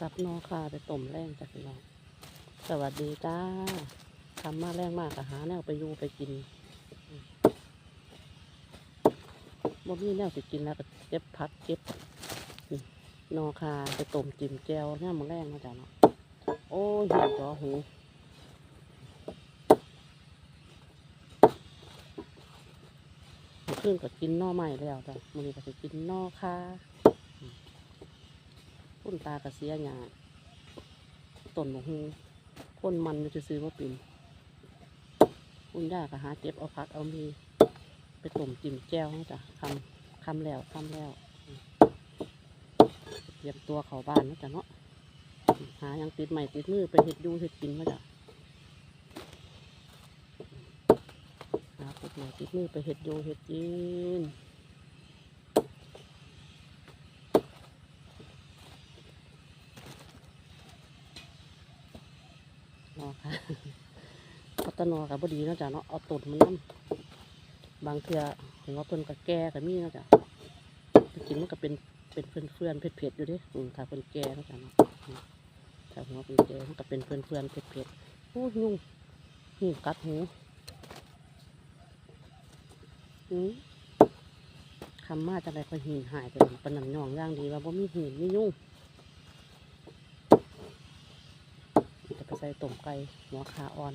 ซับนอค่าไปต้มแรงจ้ะพี่น้องสวัสดีจ้าทำมาแรงมากอะหาแนวไปยูไปกินบ่มีแนวสิกินแล้วก็เก็บพักเก็บนอคาไปต้มจิ้มแจวเนี่ยมันแรงนะจ๊ะเนาะโอ้ยหิวจอหูเมื่อคืนก็กินนอใหม่แล้วจ้ะมื้อนี้ก็สิกินนอคาอืม คุณตากระเสียหยาต้นบกฮูคนมันมันจะซื้อมาปิ่นคุณย่าก็หาเจ็บเอาพักเอามี ไปต้มจิ้มแจ่วนะจ้ะคำคำแล้วคำแล้วเตรียมตัวเข้าบ้านนะจ๊ะเนาะหายังติดใหม่ติดมือไปเห็ดอยูเห็ดกินมาจ้ะหาติดใหม่ติดมือไปเห็ดอยูเห็ดกินนอค่ะ เอาแตะนอกับบดีเนาะจ้ะเนาะเอาต้นมันน้ำบางเทือเห็นว่าเพิ่นก็แก่ก็มีเนาะจ้ะกินมันก็เป็นเป็นเฟื่อนเฟื่อนเผ็ดเผ็ดๆอยู่ดิอืมถ้าเพิ่นแก่เนาะจ้ะเนาะถ้าหัวเป็นแกมันก็เป็นเพื่อนเพื่อนเผ็ดเผ็ดๆโอ้ยุ่งหูกัดหูอืมคำมาจะได้ก็หินหายไปปานนันย่องย่างดีว่าบ่มีหินไมียุ่งจะไปใส่ต้มไก่หัวขาอ่อน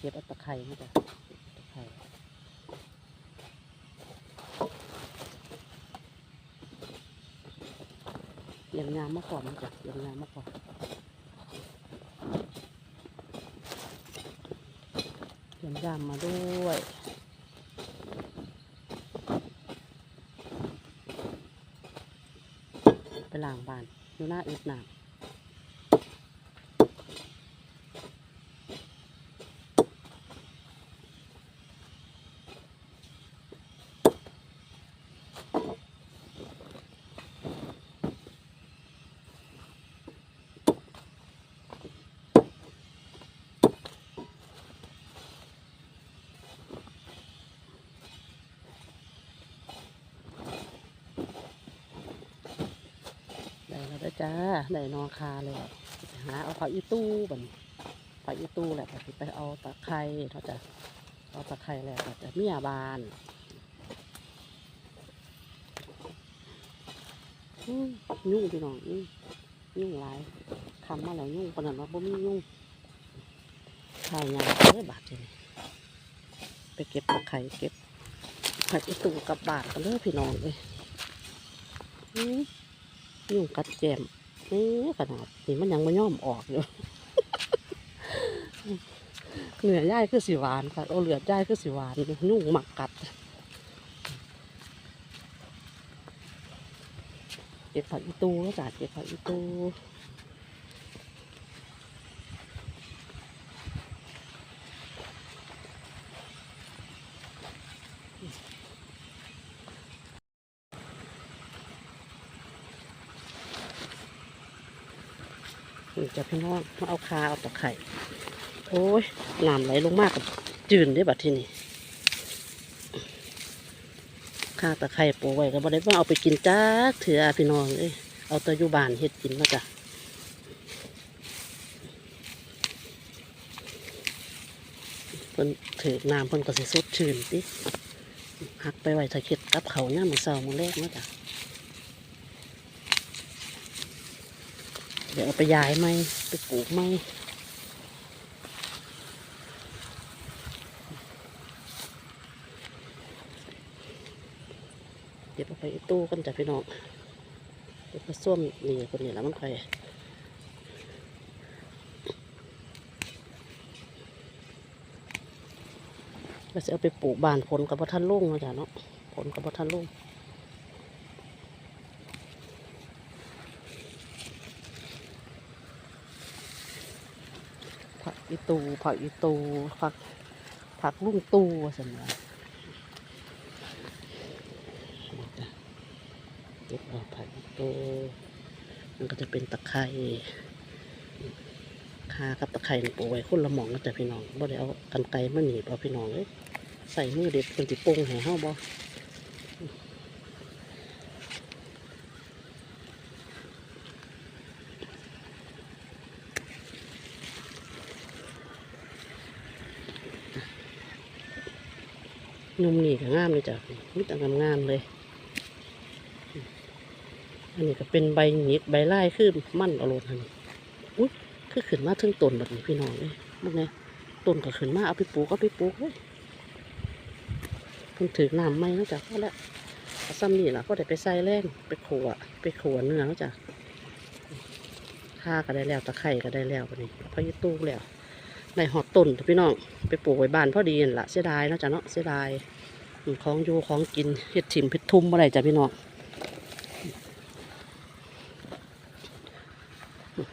เก็บอาตะไคร้มาจ้ะตะไคร้เลี้ยงงามมาก่อนมันจ้ะเลี้ยงงามมาก่อนเตรียมยามมาด้วยไปล้างบ้านอยู่หน้าอึดหนามได้แล้วเด้อ จ้าได้นอคาเลยหาเอาผักอีตู้บันผักอีตู้แหละก็สิไปเอาตะไคร้เขาจะเอาตะไคร้แหละก็จะเมียบานยุ่งพี่น้องยุ่งยุ่งหลายคำมาแล้วยุ่งปานนั้นว่าบ่มียุ่งถ่ายงานเด้บาดเลยไปเก็บตะไคร้เก็บผักอีตู้กับบาทกันเลยพี่น้องเลยอืม ยุ่งกัดแจมนี่ขนาดนี่มันยังไม่ย่อมออกอยู่เหนือย่ายคือสีหวานค่ะเอเหลือย่ายคือสีหวานยุ่งหมักกัดเก็บผักอีตูก็จัดเก็บผักอีตู นี่จะพี่น้องมาเอาคาเอาตะไคร่โอ้ยน้ำไหลลงมากกับจืนได้บัดที่นี่คาตะไคร่ปูไว้ก็บ่ได้ว่าเอาไปกินจ้าเถื่อพี่น้องเลยเอาตัวอยู่บ้านเฮ็ดกินมาจ้ะเพิ่นถือน้ำเพิ่นก็สิสดชื่นติหักไปไว้ถ้าเข็ดกับเขาเนี่ยมือเศร้ามือแรกมาจ้ะ เดี๋ยวเอาไปย้ายไหมไปปลูกไหมเดี๋ยวเอาไปตู้กันจ้ะพี่น้องเดี๋ยวผส้วมนี่คนนี้แล้วมันค่อยก็จะเอาไปปลูกบานผลกับพระท่านลุงเนาะจ้ะเนาะผลกับพระท่านลุง ผัก อีตูผักอีตูผักผักลุงตูสันว่าเก็บเอาผักอีตูมันก็จะเป็นตะไคร้คากับตะไคร้นี่ปลูกไว้คนละหมองนะจ๊ะพี่น้องบ่ได้เอากันไกรมาหนีบเอาพี่น้องเลยใส่มือเด็ดเป็นติโป่งให้เฮาบ่ นุ่มนี่ก็งามเลยจ้ะนี่ต่งามเลย อันนี้ก็เป็นใบหยิกใบไล่คือมั่นอาโลดทันอุ้ยคือขึ้นมาถึงต้นแบบนี้พี่น้องเลยมันไงต้นก็ขึ้นมาเอาไปปลูกเอาไปปลูกเลยเพิ่งถือน้ำไม่แล้วจ้ะก็แล้วเอาซ้ำนี่ล่ะก็ได้ไปใส่แรงไปขัวไปขัวเนื้อแล้วจ้ะข้าก็ได้แล้วตะไคร่ก็ได้แล้ววันนี้พอยี่ตู้แล้ว ในหอดต้นพี่น้องไปปลูกไว้บ้านพอดีนั่นล่ะเสียดายนะจ้ะเนาะเสียดายของอยู่ของกินเห็ดถิ่มเห็ดทุ่มอะไรจ้ะพี่น้อง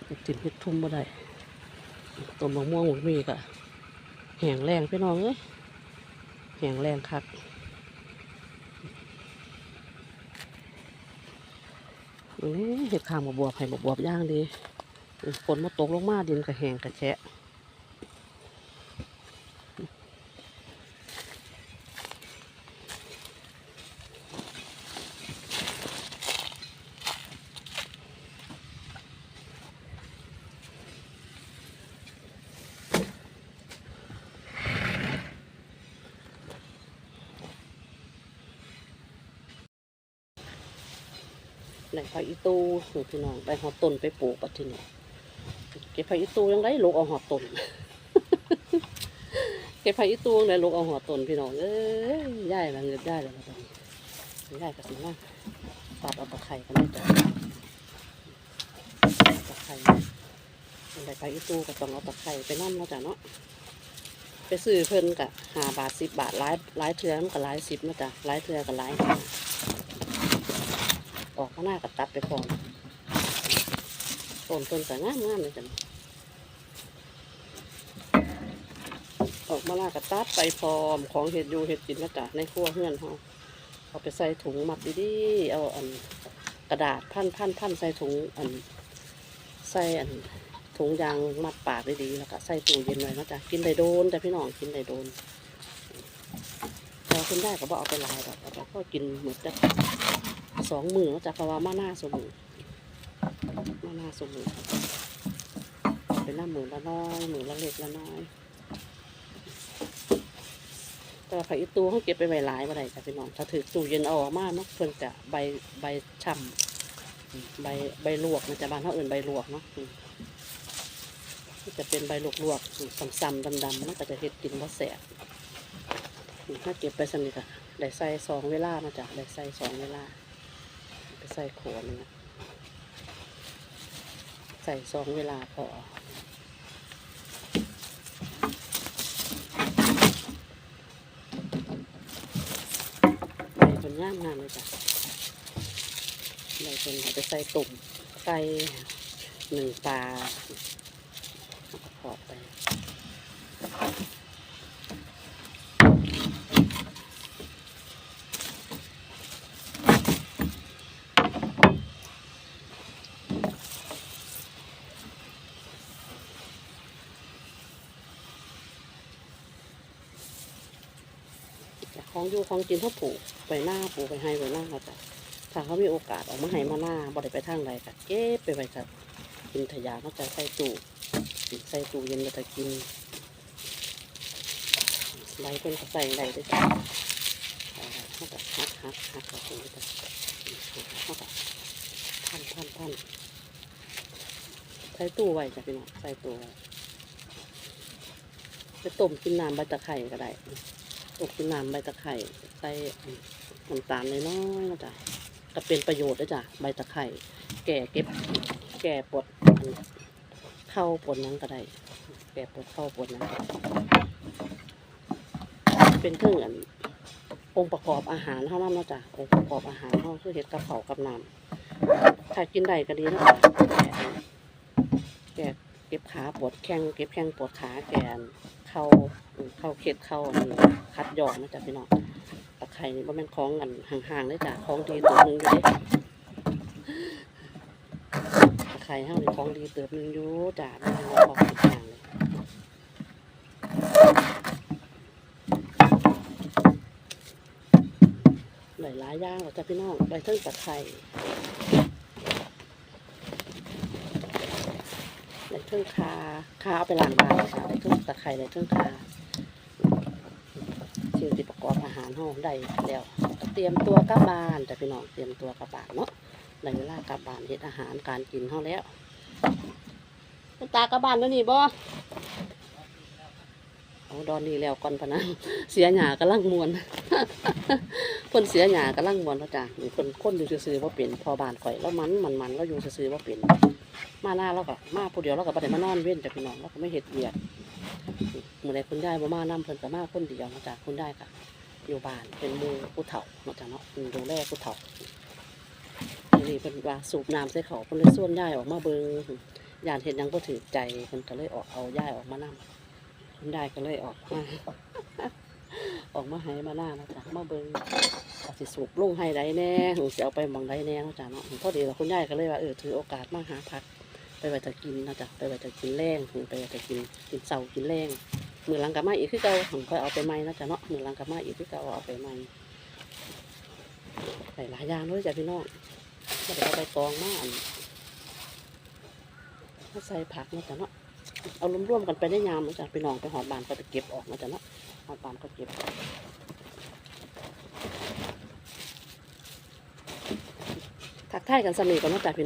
เห็ดจิ้มเห็ดทุ่มบ่ได้ต้นมะม่วงหมกมีกะแห้งแรงพี่น้องเอ้ยแห้งแรงคักเห็ดขางบวบให้บวบย่างดีฝนมาตกลงมาดินก็แหงกระแฉะ ไหนผักอีตูนี่พี่น้องไปหอดต้นไปปลูกปัดทีนี้เก็บผักอีตูยังไงลูกเอาหอดต้นเก็บผักอีตูยังไงลูกเอาหอดต้นพี่น้องเอ้ยย่ายละเงินย่ายละตอนนี้ย่ายกับสิมาตัดเอาตะไคร่กันได้จ้ะตะไคร่อันใดผักอีตูก็ต้องเอาตะไคร่ไปนั่นแล้วจ้ะเนาะไปซื้อเพิ่นกะหาบาทสิบบาทหลายหลายเทือมันก็หลายสิบนะจ้ะหลายเทือก็หลายห้า ออกมาหน้ากับตัดไปพร้อมต้นต้นแตงามงามเลยจ้ะออกมาหน้ากับตัดไปพร้อมของเห็ดยูเห็ดกินนะจ๊ะในครัวเฮือนเขาเอาไปใส่ถุงมัดดีๆเอาอันกระดาษพันพันพันใส่ถุงอันใส่อันถุงยางมัดปากดีๆแล้วก็ใส่ตู้เย็นไว้นะจ๊ะกินได้โดนแต่พี่น้องกินได้โดนพอคุณได้ก็บอกเอาไปหลายดอกแต่ก็กินหมดจ้ะ สองมือจากภาวามาหน้าสมือมาหน้าสมือเป็นหน้ามือละน้อยมือละเล็กละน้อยแต่ว่าผักอีตูเขาเก็บไปใบหลายบ่ได้จ้ะพี่น้องถ้าถือตู้เย็นเอาออกมาเนาะเพิ่นจะใบใบช่ำใบใบลวกมันจะบานเขาอื่นใบลวกเนาะจะเป็นใบลวกลวกๆอืมซ้ำๆดำๆมันก็จะเฮ็ดกินว่าแสบถ้าเก็บไปสนิทอะได้ใส่สองเวลานะจ๊ะได้ใส่สองเวลา ไปใส่ขวดนึงอะใส่สองเวลาพอใส่จนย่ามงามเลยจ้ะใส่จนไปใส่ตุ่มใส่หนึ่งปลาเอากระเพาะไป ของอยู่ของกินเขาปลูกไปหน้าปลูกไปให้ไปหน้าเขาจ้ะถ้าเขามีโอกาสออกมาให้มาหน้าบ่ได้ไปทางใดก็เก็บไปไว้กับกินทะยาเขาจะใส่ตู้ใส่ตู้เย็นแล้วก็กินไรเป็นก็ใส่ไรด้วยจ้ะเขาก็หักหักหักเขาตรงนี้จ้ะเขาก็พันพันพันใส่ตู้ไว้จ้ะพี่น้องใส่ตู้ไว้ไปต้มกินน้ำใบตะไคร่ก็ได้ กกินน้ำใบตะไคร่ใส่น้ำตาลน้อยๆนะจ๊ะก็เป็นประโยชน์ด้วยจ้ะใบตะไคร่แก่เก็บ แก่ปวดเข้าปวดนังก็ได้ แก่ปวดเข้าปวดนังก็ได้เป็นเครื่องอันองค์ประกอบอาหารเท่านั้นนะจ๊ะองค์ประกอบอาหารเขาคือเห็ดกระเพรากับน้ำถ้ากินได้ก็ดีนะจ๊ะ เก็บขาปวดแข้งเก็บแข้งปวดขาแกนเข้าเข้าเข็ดเข้าอันคัดหยอกนะจ๊ะพี่น้องตะไคร่นี่บ่แม่นของกันห่างๆเลยจ้ะของดีตัวหนึงอยู่เด้ตะไคร่เฮานี่ของดีเติบหนึงอยู่จ้ะบ่แม่นว่าของห่างเลยได้หลายอย่างแล้วจ้ะพี่น้องได้เทั้งตะไคร่ ได้เทั้งคาคาเอาไปล้างบางจ้ะได้เทั้งตะไคร่ได้เทั้งคาเชื่อที่ประกอบอาหารเฮาได้แล้วเตรียมตัวกลับบ้านจ้ะพี่น้องเตรียมตัวกลับบ้านเนาะได้เวลากลับบ้านเฮ็ดอาหารการกินเฮาแล้วคุณตากลับบ้านแล้วนี่บ่เอาดอนนี้แล้วก่อนพะนะเสียหยากำลังมวน เพิ่นเสียหยากำลังมวนแล้วจ้ะนี่เพิ่นคนอยู่ซื่อๆบ่เป็นพอบานข่อยแล้วมันมันมันเราอยู่ซื่อๆบ่เป็นมาหน้าเราก็มาผู้เดียวเราก็บ่ได้มานอนเว้นจ้ะพี่น้องเราก็ไม่เฮ็ดเวียกมื้อใดคุณยายบ่มานํเพิ่นก็มาคนเดียวนะจ้ะคุณยายก็อยู่บ้านเป็นมู่ผู้เฒ่าเนาะจ้ะเนาะดูแลผู้เฒ่านี้เพิ่นว่าสูบน้ำใส่เขาเพิ่นเลยส่วนยายออกมาเบิ่งยานเฮ็ดหยังบ่ถูกใจเพิ่นก็เลยออกเอายายออกมานํคุณยายก็เลยออกมา ออกมาให้มาหน้านะจ๊ะมาเบิ่งว่าสิสูบลงให้ใดแน่หรือสิเอาไปมองใดแน่นะจ้ะเนาะพอดีแล้วคุณยายก็เลยว่าเออถือโอกาสมาหาพัก ไปไว้จะกินนะจ๊ะไปไว้จะกินแรงหรือไปไว้จะกินกินเสากินแรงมือหลังกลับมาอีกคือเก่าผมค่อยเอาไปใหม่นะจ๊ะเนาะมือหลังกลับมาอีกคือเก่าเอาไปใหม่ใส่หลายอย่างด้วยจ้ะพี่น้องก็เดี๋ยวเอาไปตองมาอันมาใส่ผักนะจ๊ะเนาะเอารวมๆกันไปได้ยามนะจ๊ะพี่น้องไปหอดบานก็ไปเก็บออกนะจ๊ะเนาะ หอาตามก็เก็บทักทายกันสนิทกันนะจ๊ะพี่